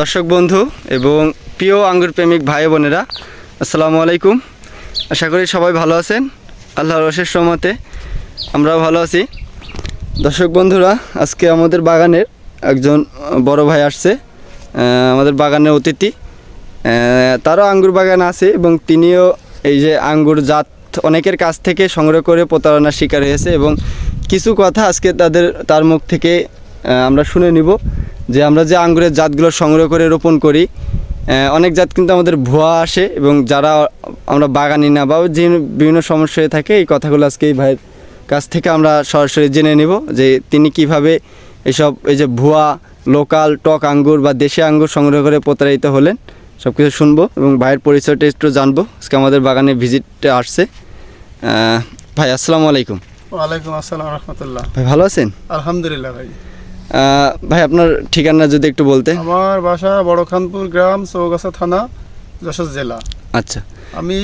দর্শক বন্ধু এবং প্রিয় আঙ্গুর প্রেমিক ভাই বোনেরা, আসসালামু আলাইকুম। আশা করি সবাই ভালো আছেন। আল্লাহর অশেষ রহমতে আমরাও ভালো আছি। দর্শক বন্ধুরা, আজকে আমাদের বাগানের একজন বড় ভাই আসছে আমাদের বাগানের অতিথি। তারও আঙ্গুর বাগান আছে এবং তিনিও এই যে আঙ্গুর জাত অনেকের কাছ থেকে সংগ্রহ করে প্রতারণার শিকার হয়েছে এবং কিছু কথা আজকে তাদের, তার মুখ থেকে আমরা শুনে নিব। যে আমরা যে আঙ্গুরের জাতগুলো সংগ্রহ করে রোপণ করি অনেক জাত কিন্তু আমাদের ভুয়া আসে এবং যারা আমরা বাগানি না বা যে বিভিন্ন সমস্যা হয়ে থাকে এই কথাগুলো আজকে এই ভাইয়ের কাছ থেকে আমরা সরাসরি জেনে নিব যে তিনি কীভাবে এসব এই যে ভুয়া লোকাল টক আঙ্গুর বা দেশি আঙ্গুর সংগ্রহ করে প্রতারিত হলেন সব কিছু শুনব এবং ভাইয়ের পরিচয়টা একটু জানব। আজকে আমাদের বাগানে ভিজিটে আসছে। ভাই আসসালামু আলাইকুম। ওয়ালাইকুম আসসালাম রহমতুল্লাহ। ভাই ভালো আছেন? আলহামদুলিল্লাহ ভাই। ভাই আপনার ঠিকানা যদি একটু বলতে। আমার বাসা বড়খানপুর গ্রাম চৌগাছা থানা যশোর জেলা। আচ্ছা। আমি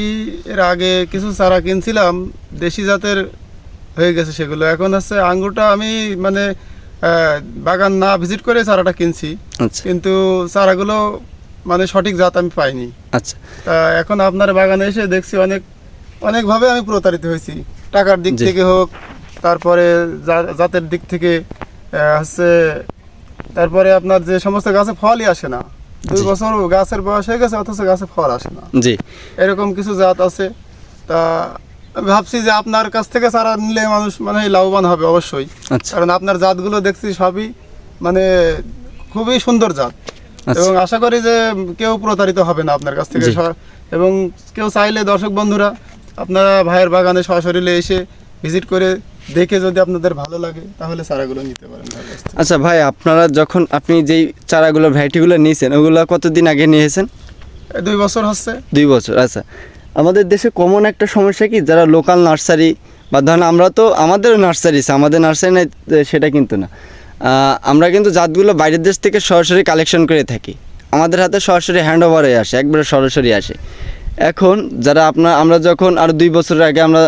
এর আগে কিছু চারা কিনছিলাম দেশি জাতের হয়ে গেছে সেগুলো। এখন হচ্ছে আঙ্গুরটা আমি মানে বাগান না ভিজিট করে চারাটা কিনছি। আচ্ছা। কিন্তু চারাগুলো মানে সঠিক জাত আমি পাইনি। আচ্ছা। তা এখন আপনার বাগানে এসে দেখছি অনেক অনেকভাবে আমি প্রতারিত হয়েছি। টাকার দিক থেকে হোক তারপরে জাতের দিক থেকে হচ্ছে তারপরে আপনার যে সমস্ত গাছে ফলই আসে না। দুই বছর গাছের বয়স হয়ে গেছে অথচ গাছে ফল আসে না। জি। এরকম কিছু জাত আছে। তা ভাবছি যে আপনার কাছ থেকে চারা নিলে মানুষ মানে লাভবান হবে অবশ্যই। আচ্ছা। কারণ আপনার জাতগুলো দেখছি সবই মানে খুবই সুন্দর জাত। আচ্ছা। এবং আশা করি যে কেউ প্রতারিত হবে না আপনার কাছ থেকে। এবং কেউ চাইলে দর্শক বন্ধুরা আপনারা ভাইয়ের বাগানে সরাসরি এসে ভিজিট করে দেখে যদি আপনাদের ভালো লাগে তাহলে চারাগুলো নিতে পারেন। আচ্ছা ভাই আপনারা যখন আপনি যেই চারাগুলো ভ্যারাইটিগুলো নিয়েছেন ওগুলো কতদিন আগে নিয়েছেন? দুই বছর হচ্ছে। দুই বছর আচ্ছা। আমাদের দেশে কমন একটা সমস্যা কি যারা লোকাল নার্সারি বা ধরেন আমরা তো আমাদেরও নার্সারি আছে আমাদের নার্সারি নাই সেটা কিন্তু না। আমরা কিন্তু জাতগুলো বাইরের দেশ থেকে সরাসরি কালেকশন করে থাকি। আমাদের হাতে সরাসরি হ্যান্ড ওভারে আসে একবারে সরাসরি আসে। এখন যারা আপনার আমরা যখন আর দুই বছর আগে আমরা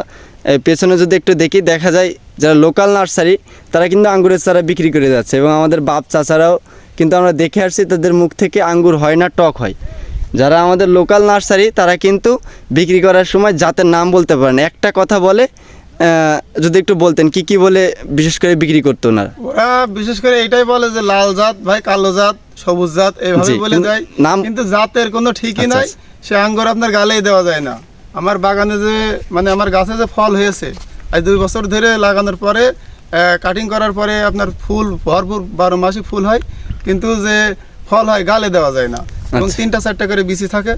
পেছনে যদি একটু দেখি দেখা যায় যারা লোকাল নার্সারি তারা কিন্তু আঙ্গুরের চারা বিক্রি করে যাচ্ছে এবং আমাদের বাপ চাচারাও কিন্তু আমরা দেখে আসছি তাদের মুখ থেকে আঙ্গুর হয় না টক হয়। যারা আমাদের লোকাল নার্সারি তারা কিন্তু বিক্রি করার সময় জাতের নাম বলতে পারে না। একটা কথা বলে যদি একটু বলতেন কি কি বলে বিশেষ করে বিক্রি করতো ওনারা? ওরা বিশেষ করে এটাই বলে যে লাল জাত ভাই কালো জাত সবুজ জাত এইভাবে জি, বলে দেয় নাম- কিন্তু জাতের কোনো ঠিকই আচ্ছা, নাই সে আঙ্গুর আপনার গালেই দেওয়া যায় না। আমার বাগানে যে মানে আমার গাছে যে ফল হয়েছে আজ দুই বছর ধরে লাগানোর পরে কাটিং করার পরে আপনার ফুল ভরপুর বারো মাসই ফুল হয় কিন্তু যে ফল হয় গালে দেওয়া যায় না। এবং আচ্ছা। তিনটা চারটা করে বিচি থাকে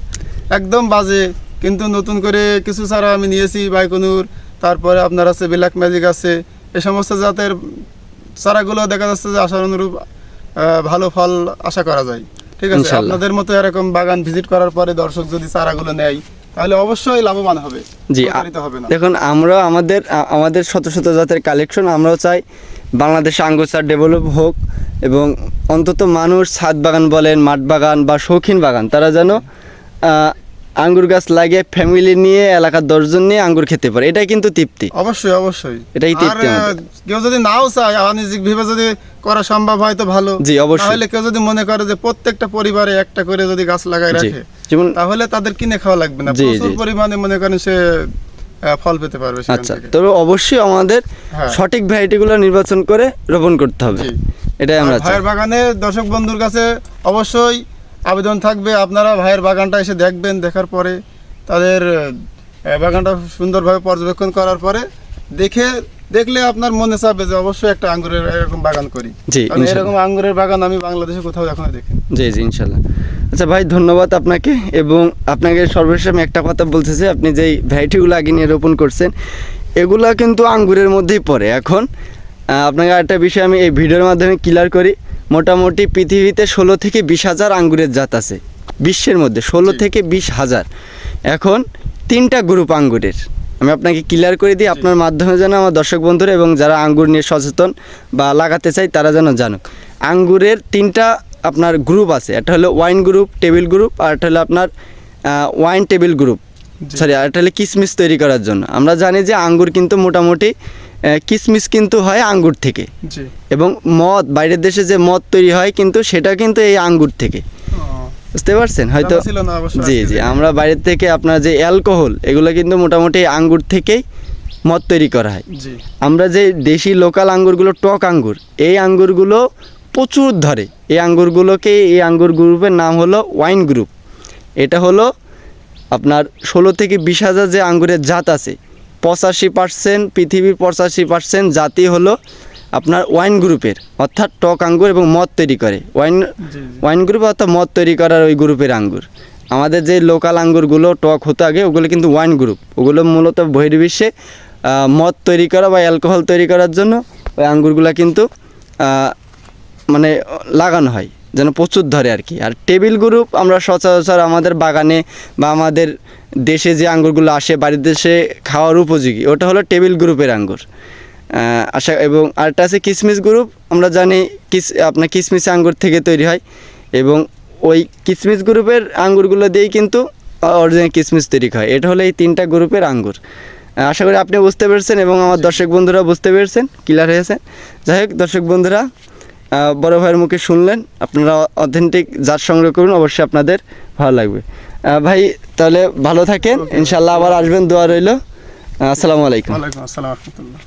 একদম বাজে। কিন্তু নতুন করে কিছু চারা আমি নিয়েছি বাইকনুর তারপরে আপনার আছে ব্ল্যাক ম্যাজিক আছে এ সমস্ত জাতের চারাগুলো দেখা যাচ্ছে যে আশার অনুরূপ ভালো ফল আশা করা যায়। ঠিক আছে আপনাদের মতো এরকম বাগান ভিজিট করার পরে দর্শক যদি চারাগুলো নেয় তাহলে অবশ্যই লাভবান হবে জি আ- হবে না। দেখুন আমরা আমাদের আমাদের শত শত জাতের কালেকশন আমরাও চাই বাংলাদেশে আঙ্গুচার ডেভেলপ হোক এবং অন্তত মানুষ ছাদ বাগান বলেন মাঠ বাগান বা শৌখিন বাগান তারা যেন আহ, আঙ্গুর গাছ লাগিয়ে ফ্যামিলি নিয়ে এলাকার দশজন নিয়ে আঙ্গুর খেতে পারে। এটাই কিন্তু তৃপ্তি। অবশ্যই অবশ্যই। এটাই তৃপ্তি কেউ যদি নাও চায় বাণিজ্যিক ভাবে যদি করা সম্ভব হয় তো ভালো। জি, অবশ্যই। তাহলে কেউ যদি মনে করে যে প্রত্যেকটা পরিবারে একটা করে যদি গাছ লাগায় রাখে যেমন তাহলে তাদের কিনে খাওয়া লাগবে না। প্রচুর পরিমাণে মনে করেন সে ফল পেতে পারবে আচ্ছা তবে অবশ্যই আমাদের হ্যাঁ। সঠিক ভ্যারাইটিগুলো নির্বাচন করে রোপণ করতে হবে। এটাই আমরা ভাইয়ের বাগানে দর্শক বন্ধুর কাছে অবশ্যই আবেদন থাকবে। আপনারা ভাইয়ের বাগানটা এসে দেখবেন দেখার পরে তাদের বাগানটা সুন্দরভাবে পর্যবেক্ষণ করার পরে দেখে দেখলে আপনার মনে চাবে যে অবশ্যই একটা আঙ্গুরের এরকম বাগান করি। জি, এরকম আঙ্গুরের বাগান আমি বাংলাদেশে কোথাও এখনও দেখি জি জি ইনশাল্লাহ। আচ্ছা ভাই ধন্যবাদ আপনাকে এবং আপনাকে সর্বশেষ আমি একটা কথা বলতেছি আপনি যেই ভ্যারাইটিগুলো আগে নিয়ে রোপণ করছেন এগুলা কিন্তু আঙ্গুরের মধ্যেই পড়ে। এখন আপনাকে একটা বিষয় আমি এই ভিডিওর মাধ্যমে ক্লিয়ার করি। মোটামুটি পৃথিবীতে ষোলো থেকে বিশ হাজার আঙ্গুরের জাত আছে। বিশ্বের মধ্যে ষোলো থেকে বিশ হাজার। এখন তিনটা গ্রুপ আঙ্গুরের। আমি আপনাকে ক্লিয়ার করে দিই আপনার মাধ্যমে যেন আমার দর্শক বন্ধুরা এবং যারা আঙ্গুর নিয়ে সচেতন বা লাগাতে চাই তারা যেন জানুক। আঙ্গুরের তিনটা আপনার গ্রুপ আছে। একটা হলো ওয়াইন গ্রুপ টেবিল গ্রুপ আর একটা হলো আপনার ওয়াইন টেবিল গ্রুপ। সরি আর একটা হলো কিসমিস তৈরি করার জন্য। আমরা জানি যে আঙ্গুর কিন্তু মোটামুটি কিসমিস কিন্তু হয় আঙ্গুর থেকে। এবং মদ বাইরের দেশে যে মদ তৈরি হয় কিন্তু সেটা কিন্তু এই আঙ্গুর থেকে। বুঝতে পারছেন? হয়তো জি জি আমরা বাইরের থেকে আপনার যে অ্যালকোহল এগুলো কিন্তু মোটামুটি আঙ্গুর থেকেই মদ তৈরি করা হয়। আমরা যে দেশি লোকাল আঙ্গুরগুলো টক আঙ্গুর এই আঙ্গুরগুলো প্রচুর ধরে। এই আঙ্গুরগুলোকে এই আঙ্গুর গ্রুপের নাম হলো ওয়াইন গ্রুপ। এটা হলো আপনার ষোলো থেকে বিশ হাজার যে আঙ্গুরের জাত আছে পঁচাশি পার্সেন্ট পৃথিবীর পঁচাশি পার্সেন্ট জাতি হলো আপনার ওয়াইন গ্রুপের অর্থাৎ টক আঙ্গুর এবং মদ তৈরি করে। ওয়াইন ওয়াইন গ্রুপ অর্থাৎ মদ তৈরি করার ওই গ্রুপের আঙ্গুর। আমাদের যে লোকাল আঙ্গুরগুলো টক হতো আগে ওগুলো কিন্তু ওয়াইন গ্রুপ। ওগুলো মূলত বহির্বিশ্বে মদ তৈরি করা বা অ্যালকোহল তৈরি করার জন্য ওই আঙ্গুরগুলো কিন্তু মানে লাগানো হয়। যেন প্রচুর ধরে আর কি। আর টেবিল গ্রুপ আমরা সচরাচর আমাদের বাগানে বা আমাদের দেশে যে আঙ্গুরগুলো আসে, বাড়ির দেশে খাওয়ার উপযোগী, ওটা হলো টেবিল গ্রুপের আঙ্গুর। আশা, এবং আরেকটা আছে কিসমিস গ্রুপ আমরা জানি কিস, আপনার কিসমিস আঙ্গুর থেকে তৈরি হয়, এবং ওই কিসমিস গ্রুপের আঙ্গুরগুলো দিয়েই কিন্তু অরিজিনাল কিসমিস তৈরি হয়। এটা হলো এই তিনটা গ্রুপের আঙ্গুর। আশা করি আপনি বুঝতে পেরেছেন, এবং আমার দর্শক বন্ধুরা বুঝতে পেরেছেন ক্লিয়ার হয়েছে। যাই হোক, দর্শক বন্ধুরা বড় ভাইয়ের মুখে শুনলেন আপনারা অথেন্টিক জাত সংগ্রহ করুন অবশ্যই আপনাদের ভালো লাগবে। ভাই তাহলে ভালো থাকেন ইনশাল্লাহ আবার আসবেন দোয়া রইল। আসসালামু আলাইকুম। আসসালাম রহমতুল্লাহ।